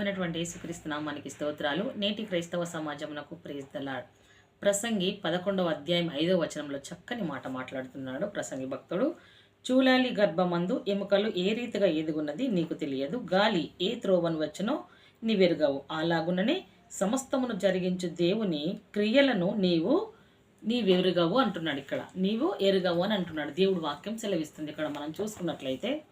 అయినటువంటి యేసుక్రీస్తు నామానికి స్తోత్రాలు. నేటి క్రైస్తవ సమాజమునకు ప్రేస్తలాడ్ ప్రసంగి పదకొండవ అధ్యాయం ఐదవ వచనంలో చక్కని మాట మాట్లాడుతున్నాడు ప్రసంగి భక్తుడు. చూలాలి గర్భమందు ఎముకలు ఏ రీతిగా ఎదుగున్నది నీకు తెలియదు. గాలి ఏ త్రోవను వచ్చనో నీవెరుగవు అలాగుననే సమస్తమును జరిగించు దేవుని క్రియలను నీవు నీవెరుగవు అంటున్నాడు ఇక్కడ. నీవు ఎరుగవు అని అంటున్నాడు. దేవుడు వాక్యం సెలవిస్తుంది ఇక్కడ మనం చూసుకున్నట్లయితే.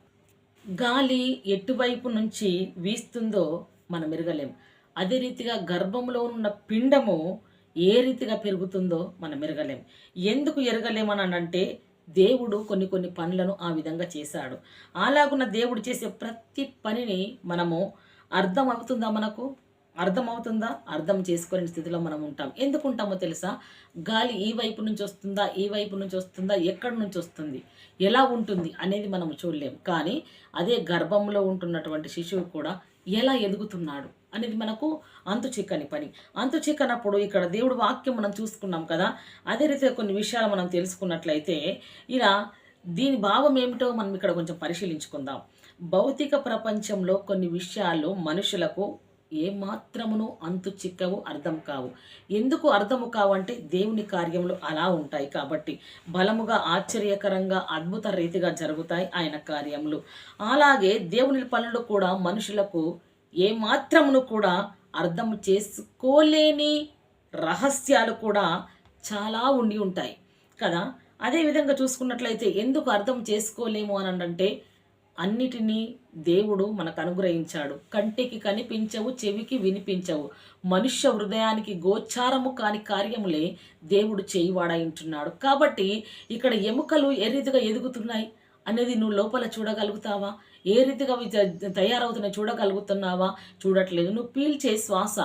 గాలి ఎటువైపు నుంచి వీస్తుందో మనం ఎరగలేం. అదే రీతిగా గర్భంలో ఉన్న పిండము ఏ రీతిగా పెరుగుతుందో మనం ఎరగలేం. ఎందుకు ఎరగలేమని అంటే దేవుడు కొన్ని కొన్ని పనులను ఆ విధంగా చేశాడు. అలాగున్న దేవుడు చేసే ప్రతి పనిని మనము అర్థం అవుతుందా మనకు? అర్థమవుతుందా అర్థం చేసుకోలేని స్థితిలో మనం ఉంటాం. ఎందుకు ఉంటామో తెలుసా? గాలి ఈ వైపు నుంచి వస్తుందా? ఈ వైపు నుంచి వస్తుందా? ఎక్కడి నుంచి వస్తుంది? ఎలా ఉంటుంది అనేది మనం చూడలేం. కానీ అదే గర్భంలో ఉంటున్నటువంటి శిశువు కూడా ఎలా ఎదుగుతున్నాడు అనేది మనకు అంతు చిక్కని పని. అంతు చిక్కనప్పుడు ఇక్కడ దేవుడు వాక్యం మనం చూసుకున్నాం కదా అదే రీతిగా కొన్ని విషయాలు మనం తెలుసుకున్నట్లయితే ఇలా దీని భావం ఏమిటో మనం ఇక్కడ కొంచెం పరిశీలించుకుందాం. భౌతిక ప్రపంచంలో కొన్ని విషయాలు మనుషులకు ఏమాత్రమును అంతు చిక్కవు అర్థం కావు. ఎందుకు అర్థము కావు అంటే దేవుని కార్యములు అలా ఉంటాయి కాబట్టి బలముగా ఆశ్చర్యకరంగా అద్భుత రీతిగా జరుగుతాయి ఆయన కార్యములు. అలాగే దేవుని పనులు కూడా మనుషులకు ఏమాత్రమును కూడా అర్థం చేసుకోలేని రహస్యాలు కూడా చాలా ఉండి ఉంటాయి. కదా? అదే విధంగా చూసుకున్నట్లయితే ఎందుకు అర్థం చేసుకోలేము అని అంటే అన్నిటినీ దేవుడు మనకు అనుగ్రహించాడు కంటికి కనిపించవు చెవికి వినిపించవు. మనుష్య హృదయానికి గోచారము కాని కార్యములే దేవుడు చేయివాడాయింటున్నాడు. కాబట్టి ఇక్కడ ఎముకలు ఏ రీతిగా ఎదుగుతున్నాయి అనేది నువ్వు లోపల చూడగలుగుతావా? ఏ రీతిగా అవి తయారవుతున్నాయి చూడగలుగుతున్నావా? చూడట్లేదు. నువ్వు పీల్చే శ్వాస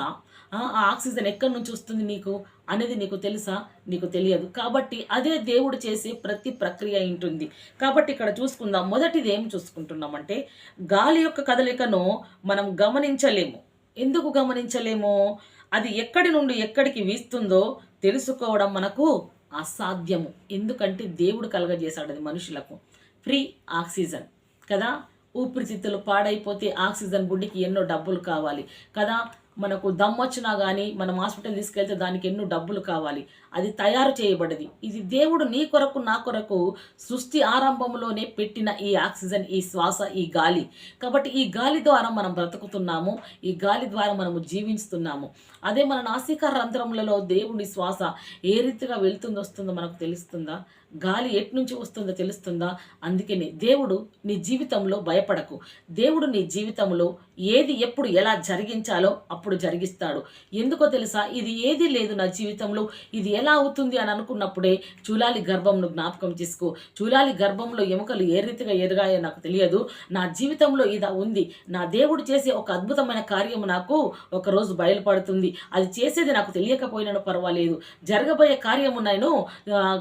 ఆ ఆక్సిజన్ ఎక్కడి నుంచి వస్తుంది నీకు అనేది నీకు తెలుసా? నీకు తెలియదు. కాబట్టి అదే దేవుడు చేసే ప్రతి ప్రక్రియ ఉంటుంది కాబట్టి ఇక్కడ చూసుకుందాం. మొదటిది ఏం చూసుకుంటున్నామంటే గాలి యొక్క కదలికను మనం గమనించలేము. ఎందుకు గమనించలేము? అది ఎక్కడి నుండి ఎక్కడికి వీస్తుందో తెలుసుకోవడం మనకు అసాధ్యము. ఎందుకంటే దేవుడు కలగజేశాడు అది మనుషులకు. Free oxygen. కదా? ఊపిరితిత్తులు పాడైపోతే ఆక్సిజన్ బుడ్డికి ఎన్నో డబ్బులు కావాలి. కదా? మనకు దమ్మొచ్చినా కానీ మనం హాస్పిటల్ తీసుకెళ్తే దానికి ఎన్నో డబ్బులు కావాలి. అది తయారు చేయబడింది. ఇది దేవుడు నీ కొరకు నా కొరకు సృష్టి ఆరంభంలోనే పెట్టిన ఈ ఆక్సిజన్ ఈ శ్వాస ఈ గాలి. కాబట్టి ఈ గాలి ద్వారా మనం బ్రతుకుతున్నాము. ఈ గాలి ద్వారా మనము జీవిస్తున్నాము అదే మన నాసిక రంధ్రములలో దేవుని శ్వాస ఏ రీతిగా వెళ్తుందో వస్తుందో మనకు తెలుస్తుందా? గాలి ఎటు నుంచి వస్తుందో తెలుస్తుందా? అందుకని దేవుడు నీ జీవితంలో భయపడకు. దేవుడు నీ జీవితంలో ఏది ఎప్పుడు ఎలా జరిగించాలో అప్పుడు జరిగిస్తాడు. ఎందుకో తెలుసా? ఇది ఏది లేదు నా జీవితంలో. ఇది ఎలా అవుతుంది అని అనుకున్నప్పుడే చూలాలి గర్భంను జ్ఞాపకం చేసుకో. చూలాలి గర్భంలో ఎముకలు ఏ రీతిగా ఎరగాయో నాకు తెలియదు. నా జీవితంలో ఇది ఉంది. నా దేవుడు చేసే ఒక అద్భుతమైన కార్యము నాకు ఒకరోజు బయలుపడుతుంది. అది చేసేది నాకు తెలియకపోయినా పర్వాలేదు. జరగబోయే కార్యము నేను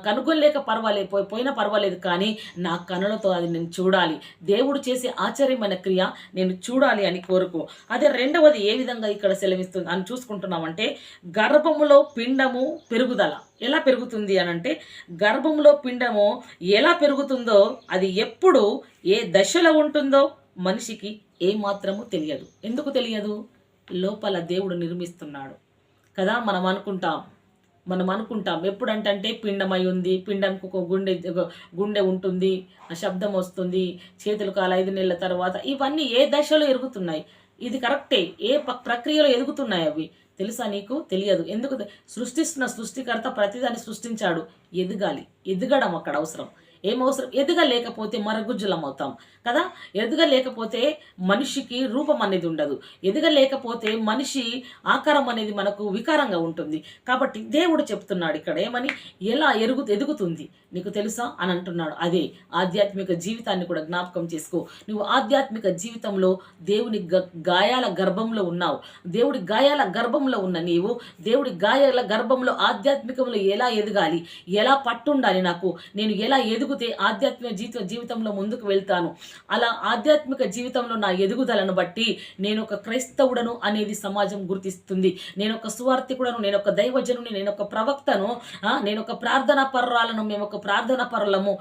కనుగొనలేక పర్వాలేదు పోయి- పోయినా పర్వాలేదు కానీ నా కనులతో అది నేను చూడాలి. దేవుడు చేసే ఆశ్చర్యమైన క్రియ నేను చూడాలి అని కోరుకో. అదే రెండవది ఏ విధంగా ఇక్కడ సెలవిస్తుంది? అని చూసుకుంటున్నామంటే గర్భములో పిండము పెరుగుదల. ఎలా పెరుగుతుంది అని అంటే గర్భంలో పిండము ఎలా పెరుగుతుందో అది ఎప్పుడు ఏ దశలో ఉంటుందో మనిషికి ఏమాత్రము తెలియదు. ఎందుకు తెలియదు? లోపల దేవుడు నిర్మిస్తున్నాడు. కదా మనం అనుకుంటాం మనం అనుకుంటాం. ఎప్పుడంటే పిండమై ఉంది పిండంకి ఒక గుండె గుండె ఉంటుంది శబ్దం వస్తుంది చేతులు కాలు ఐదు నెలల తర్వాత ఇవన్నీ ఏ దశలో ఎరుగుతున్నాయి? ఇది కరెక్టే. ఏ ప- ప్రక్రియలో ఎదుగుతున్నాయి అవి? తెలుసా నీకు? తెలియదు. ఎందుకు సృష్టిస్తున్న సృష్టికర్త ప్రతిదాన్ని సృష్టించాడు. ఎదగాలి. ఎదగడం అక్కడ అవసరం. ఏమవసరం ఎదగలేకపోతే మరగుజ్జులమవుతాం కదా? ఎదగలేకపోతే మనిషికి రూపం అనేది ఉండదు. ఎదగలేకపోతే మనిషి ఆకారం అనేది మనకు వికారంగా ఉంటుంది. కాబట్టి దేవుడు చెప్తున్నాడు ఇక్కడ ఏమని? ఎలా ఎరుగు ఎదుగుతుంది? నీకు తెలుసా? అని అంటున్నాడు. అదే ఆధ్యాత్మిక జీవితాన్ని కూడా జ్ఞాపకం చేసుకో. నువ్వు ఆధ్యాత్మిక జీవితంలో దేవుని గ- గాయాల గర్భంలో ఉన్నావు. దేవుడి గాయాల గర్భంలో ఉన్న నీవు దేవుడి గాయాల గర్భంలో ఆధ్యాత్మికంలో ఎలా ఎదగాలి? ఎలా పట్టుండాలి నాకు? నేను ఎలా ఎదుగు ఎదుగుతే ఆధ్యాత్మిక జీవిత జీవితంలో ముందుకు వెళ్తాను. అలా ఆధ్యాత్మిక జీవితంలో నా ఎదుగుదలను బట్టి నేను ఒక క్రైస్తవుడను అనేది సమాజం గుర్తిస్తుంది. నేను ఒక సువార్థికుడను నేను ఒక దైవజనుని నేను ఒక ప్రవక్తను నేను ఒక ప్రార్థనా పరురాలను మేము ఒక ప్రార్థనా పరులము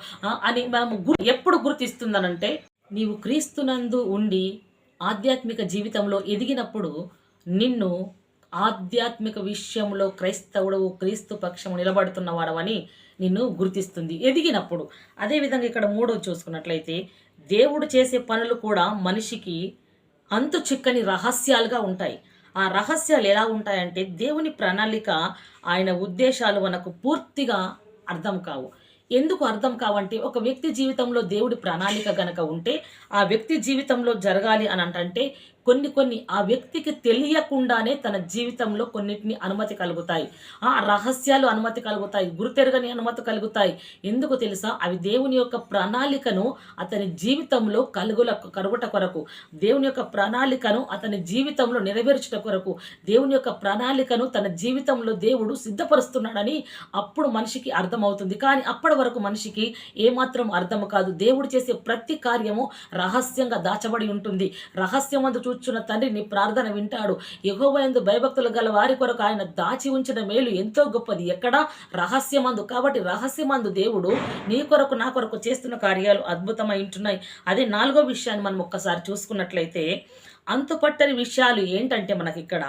అని మనము ఎప్పుడు గుర్తిస్తుందనంటే నీవు క్రీస్తునందు ఉండి ఆధ్యాత్మిక జీవితంలో ఎదిగినప్పుడు నిన్ను ఆధ్యాత్మిక విషయంలో క్రైస్తవుడు క్రీస్తు పక్షము నిలబడుతున్న వాడవని నిన్ను గుర్తిస్తుంది. ఎదిగినప్పుడు అదేవిధంగా ఇక్కడ మూడో చూసుకున్నట్లయితే దేవుడు చేసే పనులు కూడా మనిషికి అంతు చిక్కని రహస్యాలుగా ఉంటాయి. ఆ రహస్యాలు ఎలా ఉంటాయంటే దేవుని ప్రణాళిక ఆయన ఉద్దేశాలు మనకు పూర్తిగా అర్థం కావు. ఎందుకు అర్థం కావంటే ఒక వ్యక్తి జీవితంలో దేవుడి ప్రణాళిక గనక ఉంటే ఆ వ్యక్తి జీవితంలో జరగాలి అని అంటే కొన్ని కొన్ని ఆ వ్యక్తికి తెలియకుండానే తన జీవితంలో కొన్నిటిని అనుమతి కలుగుతాయి. ఆ రహస్యాలు అనుమతి కలుగుతాయి గురుతెరగని అనుమతి కలుగుతాయి. ఎందుకు తెలుసా? అవి దేవుని యొక్క ప్రణాళికను అతని జీవితంలో కలుగుల కరుగుట కొరకు. దేవుని యొక్క ప్రణాళికను అతని జీవితంలో నెరవేర్చుట కొరకు. దేవుని యొక్క ప్రణాళికను తన జీవితంలో దేవుడు సిద్ధపరుస్తున్నాడని అప్పుడు మనిషికి అర్థమవుతుంది. కానీ అప్పటి వరకు మనిషికి ఏమాత్రం అర్థం కాదు. దేవుడు చేసే ప్రతి కార్యము రహస్యంగా దాచబడి ఉంటుంది. రహస్యం అందు చూచున్న తండ్రి నీ ప్రార్థన వింటాడు. ఎగోబయందు భయభక్తులు గల వారి కొరకు ఆయన దాచి ఉంచిన మేలు ఎంతో గొప్పది. ఎక్కడ? రహస్యమందు. కాబట్టి రహస్యమందు దేవుడు నీ కొరకు నా కొరకు చేస్తున్న కార్యాలు అద్భుతమై ఉంటున్నాయి. అదే నాలుగో విషయాన్ని మనం ఒక్కసారి చూసుకున్నట్లయితే అంతుపట్టని విషయాలు ఏంటంటే మనకి ఇక్కడ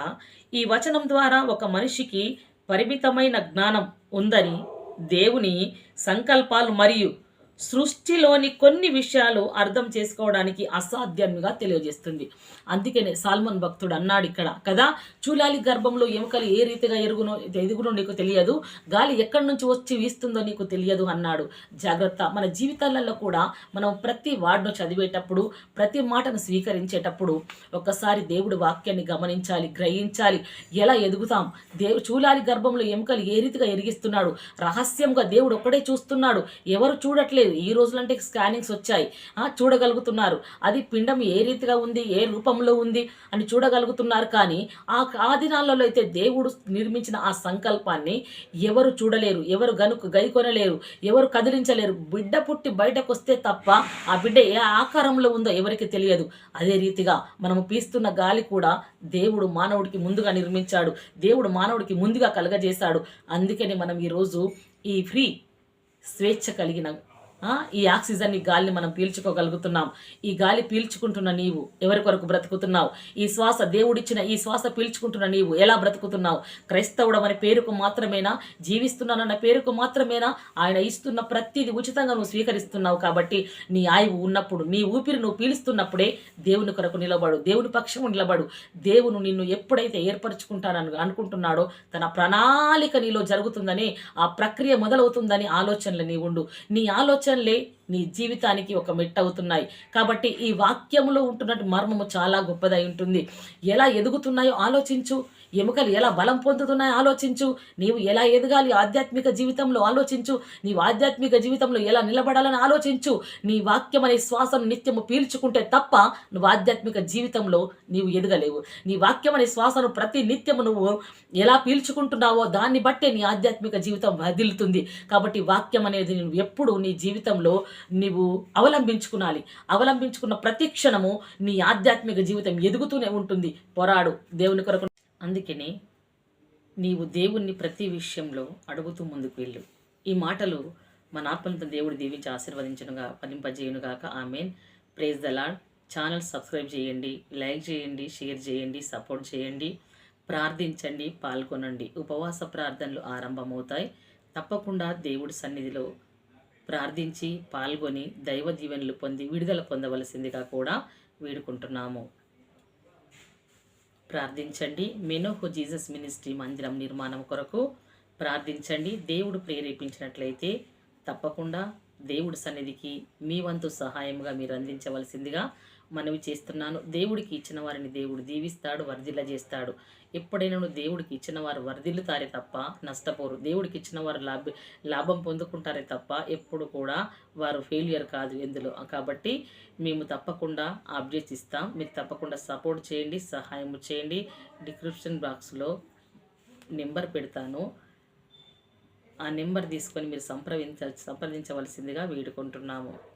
ఈ వచనం ద్వారా ఒక మనిషికి పరిమితమైన జ్ఞానం ఉందని దేవుని సంకల్పాలు మరియు సృష్టిలోని కొన్ని విషయాలు అర్థం చేసుకోవడానికి అసాధ్యంగా తెలియజేస్తుంది. అందుకనే సాల్మన్ భక్తుడు అన్నాడు ఇక్కడ కదా చూలాలి గర్భంలో ఎముకలు ఏ రీతిగా ఎరుగునో ఎదుగునో నీకు తెలియదు గాలి ఎక్కడి నుంచి వచ్చి వీస్తుందో నీకు తెలియదు అన్నాడు. జాగ్రత్త మన జీవితాలలో కూడా మనం ప్రతి వార్డును చదివేటప్పుడు ప్రతి మాటను స్వీకరించేటప్పుడు ఒక్కసారి దేవుడి వాక్యాన్ని గమనించాలి గ్రహించాలి. ఎలా ఎదుగుతాం? దేవు చూలాలి గర్భంలో ఎముకలు ఏ రీతిగా ఎరిగిస్తున్నాడు? రహస్యంగా దేవుడు ఒక్కడే చూస్తున్నాడు. ఎవరు చూడట్లేదు ఈ రోజులంటే స్కానింగ్స్ వచ్చాయి. చూడగలుగుతున్నారు. అది పిండం ఏ రీతిగా ఉంది? ఏ రూపంలో ఉంది? అని చూడగలుగుతున్నారు కానీ ఆ ఆ దినాలలో అయితే దేవుడు నిర్మించిన ఆ సంకల్పాన్ని ఎవరు చూడలేరు. ఎవరు గనుక గైకొనలేరు. ఎవరు కదిలించలేరు. బిడ్డ పుట్టి బయటకు వస్తే తప్ప ఆ బిడ్డ ఏ ఆకారంలో ఉందో ఎవరికి తెలియదు. అదే రీతిగా మనము పీస్తున్న గాలి కూడా దేవుడు మానవుడికి ముందుగా నిర్మించాడు. దేవుడు మానవుడికి ముందుగా కలగజేశాడు. అందుకని మనం ఈరోజు ఈ ఫ్రీ స్వేచ్ఛ కలిగిన ఈ ఆక్సిజన్ ఈ గాలిని మనం పీల్చుకోగలుగుతున్నాం. ఈ గాలి పీల్చుకుంటున్న నీవు ఎవరి కొరకు బ్రతుకుతున్నావు? ఈ శ్వాస దేవుడిచ్చిన ఈ శ్వాస పీల్చుకుంటున్న నీవు ఎలా బ్రతుకుతున్నావు? క్రైస్తవుడం అనే పేరుకు మాత్రమేనా? జీవిస్తున్నానన్న పేరుకు మాత్రమేనా? ఆయన ఇస్తున్న ప్రతిది ఉచితంగా నువ్వు స్వీకరిస్తున్నావు కాబట్టి నీ ఆయువు ఉన్నప్పుడు నీ ఊపిరి నువ్వు పీలుస్తున్నప్పుడే దేవుని కొరకు నిలబడు. దేవుని పక్షము నిలబడు. దేవుడు నిన్ను ఎప్పుడైతే ఏర్పరచుకుంటానని అనుకుంటున్నాడో తన ప్రణాళిక నీలో జరుగుతుందని ఆ ప్రక్రియ మొదలవుతుందని ఆలోచనలు నీవుండు. నీ ఆలోచన నీ ఆలోచనలే నీ జీవితానికి ఒక మెట్ అవుతున్నాయి. కాబట్టి ఈ వాక్యములో ఉంటున్నట్టు మర్మము చాలా గొప్పదై ఉంటుంది. ఎలా ఎదుగుతున్నాయో ఆలోచించు. ఎముకలు ఎలా బలం పొందుతున్నాయో ఆలోచించు. నీవు ఎలా ఎదగాలి ఆధ్యాత్మిక జీవితంలో ఆలోచించు. నీవు ఆధ్యాత్మిక జీవితంలో ఎలా నిలబడాలని ఆలోచించు. నీ వాక్యం అనే శ్వాసను నిత్యము పీల్చుకుంటే తప్ప నువ్వు ఆధ్యాత్మిక జీవితంలో నీవు ఎదగలేవు. నీ వాక్యం అనే శ్వాసను ప్రతి నిత్యము నువ్వు ఎలా పీల్చుకుంటున్నావో దాన్ని బట్టే నీ ఆధ్యాత్మిక జీవితం వదిలుతుంది. కాబట్టి వాక్యం అనేది నువ్వు ఎప్పుడు నీ జీవితంలో నీవు అవలంబించుకునాలి. అవలంబించుకున్న ప్రతి క్షణము నీ ఆధ్యాత్మిక జీవితం ఎదుగుతూనే ఉంటుంది. పోరాడు దేవుని కొరకు అందుకని నీవు దేవుణ్ణి ప్రతి విషయంలో అడుగుతూ ముందుకు వెళ్ళు. ఈ మాటలు మన ఆత్మలతో దేవుడు దీవించి ఆశీర్వదించనుగా ఫలింపజేయునుగాక. Amen. Praise the lord channel subscribe చేయండి లైక్ చేయండి షేర్ చేయండి సపోర్ట్ చేయండి ప్రార్థించండి పాల్గొనండి. ఉపవాస ప్రార్థనలు ఆరంభమవుతాయి. తప్పకుండా దేవుడి సన్నిధిలో ప్రార్థించి పాల్గొని దైవ దీవెనలు పొంది విడుదల పొందవలసిందిగా కూడా వేడుకుంటున్నాము. ప్రార్థించండి. మెనోహో జీసస్ మినిస్ట్రీ మందిరం నిర్మాణం కొరకు ప్రార్థించండి. దేవుడు ప్రేరేపించినట్లయితే తప్పకుండా దేవుడి సన్నిధికి మీ వంతు సహాయంగా మీరు అందించవలసిందిగా మనవి చేస్తున్నాను. దేవుడికి ఇచ్చిన వారిని దేవుడు దీవిస్తాడు వర్ధిల్ల చేస్తాడు ఎప్పుడైనా నువ్వు దేవుడికి ఇచ్చిన వారు వర్ధిల్లుతారే తప్ప నష్టపోరు. దేవుడికి ఇచ్చిన వారు లాభ లాభం పొందుకుంటారే తప్ప ఎప్పుడు కూడా వారు ఫెయిలియర్ కాదు ఎందులో. కాబట్టి మేము తప్పకుండా అప్డేట్స్ ఇస్తాం మీరు తప్పకుండా సపోర్ట్ చేయండి సహాయం చేయండి. డిస్క్రిప్షన్ బాక్స్లో నెంబర్ పెడతాను. ఆ నెంబర్ తీసుకొని మీరు సంప్రదించ సంప్రదించవలసిందిగా వేడుకుంటున్నాము.